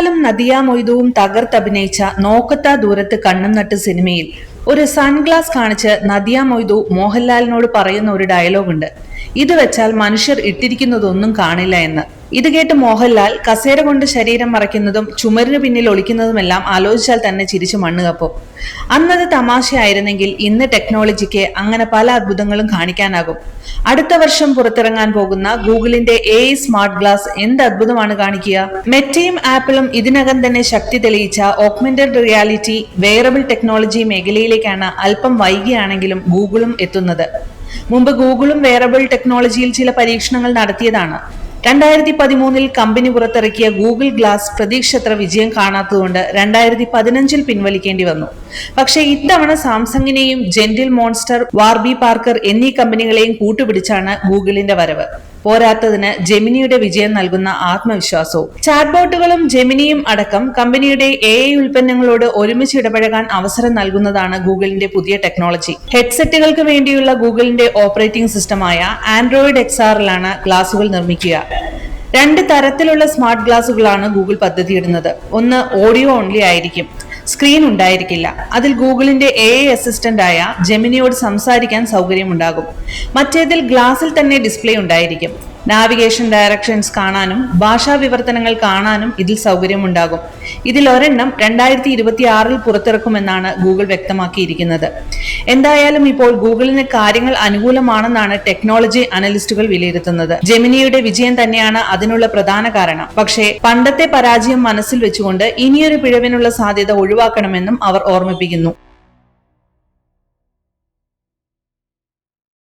മോഹൻലാലും നദിയ മൊയ്തുവും തകർത്തഭിനയിച്ച നോക്കത്താ ദൂരത്ത് കണ്ണും നട്ട് സിനിമയിൽ ഒരു സൺഗ്ലാസ് കാണിച്ച് നദിയ മൊയ്തു മോഹൻലാലിനോട് പറയുന്ന ഒരു ഡയലോഗുണ്ട്. ഇത് വെച്ചാൽ മനുഷ്യർ ഇട്ടിരിക്കുന്നതൊന്നും കാണില്ല എന്ന്. ഇത് കേട്ട് മോഹൻലാൽ കസേര കൊണ്ട് ശരീരം മറയ്ക്കുന്നതും ചുമരിന് പിന്നിൽ ഒളിക്കുന്നതുമെല്ലാം ആലോചിച്ചാൽ തന്നെ ചിരിച്ചു മണ്ണുകപ്പും അന്നത് തമാശയായിരുന്നെങ്കിൽ ഇന്ന് ടെക്നോളജിക്ക് അങ്ങനെ പല അത്ഭുതങ്ങളും കാണിക്കാനാകും. അടുത്ത വർഷം പുറത്തിറങ്ങാൻ പോകുന്ന ഗൂഗിളിന്റെ എ സ്മാർട്ട് ഗ്ലാസ് എന്ത് അത്ഭുതമാണ് കാണിക്കുക? മെറ്റയും ആപ്പിളും ഇതിനകം തന്നെ ശക്തി തെളിയിച്ച ഓഗ്മെന്റഡ് റിയാലിറ്റി വെയറബിൾ ടെക്നോളജി മേഖലയിലേക്കാണ് അല്പം വൈകിയാണെങ്കിലും ഗൂഗിളും എത്തുന്നത്. മുമ്പ് ഗൂഗിളും വെയറബിൾ ടെക്നോളജിയിൽ ചില പരീക്ഷണങ്ങൾ നടത്തിയതാണ്. രണ്ടായിരത്തി പതിമൂന്നിൽ കമ്പനി പുറത്തിറക്കിയ ഗൂഗിൾ ഗ്ലാസ് പ്രതീക്ഷത്ര വിജയം കാണാത്തതുകൊണ്ട് രണ്ടായിരത്തി പതിനഞ്ചിൽ പിൻവലിക്കേണ്ടി വന്നു. പക്ഷേ ഇത്തവണ സാംസങ്ങിനെയും ജെന്റിൽ മോൺസ്റ്റർ വാർബി പാർക്കർ എന്നീ കമ്പനികളെയും കൂട്ടുപിടിച്ചാണ് ഗൂഗിളിന്റെ വരവ്. പോരാത്തതിന് ജെമിനിയുടെ വിജയം നൽകുന്ന ആത്മവിശ്വാസവും. ചാറ്റ്ബോട്ടുകളും ജെമിനിയും അടക്കം കമ്പനിയുടെ എ ഐ ഉൽപ്പന്നങ്ങളോട് ഒരുമിച്ച് ഇടപഴകാൻ അവസരം നൽകുന്നതാണ് ഗൂഗിളിന്റെ പുതിയ ടെക്നോളജി. ഹെഡ്സെറ്റുകൾക്ക് വേണ്ടിയുള്ള ഗൂഗിളിന്റെ ഓപ്പറേറ്റിംഗ് സിസ്റ്റമായ ആൻഡ്രോയിഡ് എക്സാറിലാണ് ഗ്ലാസുകൾ നിർമ്മിക്കുക. രണ്ട് തരത്തിലുള്ള സ്മാർട്ട് ഗ്ലാസുകളാണ് ഗൂഗിൾ പദ്ധതിയിടുന്നത്. ഒന്ന് ഓഡിയോ ഓൺലി ആയിരിക്കും. സ്ക്രീൻ ഉണ്ടായിരിക്കില്ല. അതിൽ ഗൂഗിളിന്റെ എ ഐ അസിസ്റ്റന്റ് ആയ ജെമിനിയോട് സംസാരിക്കാൻ സൗകര്യമുണ്ടാകും. മറ്റേതിൽ ഗ്ലാസിൽ തന്നെ ഡിസ്പ്ലേ ഉണ്ടായിരിക്കും. നാവിഗേഷൻ ഡയറക്ഷൻസ് കാണാനും ഭാഷാ വിവർത്തനങ്ങൾ കാണാനും ഇതിൽ സൗകര്യമുണ്ടാകും. ഇതിൽ ഒരെണ്ണം രണ്ടായിരത്തി ഇരുപത്തി ആറിൽ പുറത്തിറക്കുമെന്നാണ് ഗൂഗിൾ വ്യക്തമാക്കിയിരിക്കുന്നത്. എന്തായാലും ഇപ്പോൾ ഗൂഗിളിന് കാര്യങ്ങൾ അനുകൂലമാണെന്നാണ് ടെക്നോളജി അനലിസ്റ്റുകൾ വിലയിരുത്തുന്നത്. ജെമിനിയുടെ വിജയം തന്നെയാണ് അതിനുള്ള പ്രധാന കാരണം. പക്ഷേ പണ്ടത്തെ പരാജയം മനസ്സിൽ വെച്ചുകൊണ്ട് ഇനിയൊരു പിഴവിനുള്ള സാധ്യത ഒഴിവാക്കണമെന്നും അവർ ഓർമ്മിപ്പിക്കുന്നു.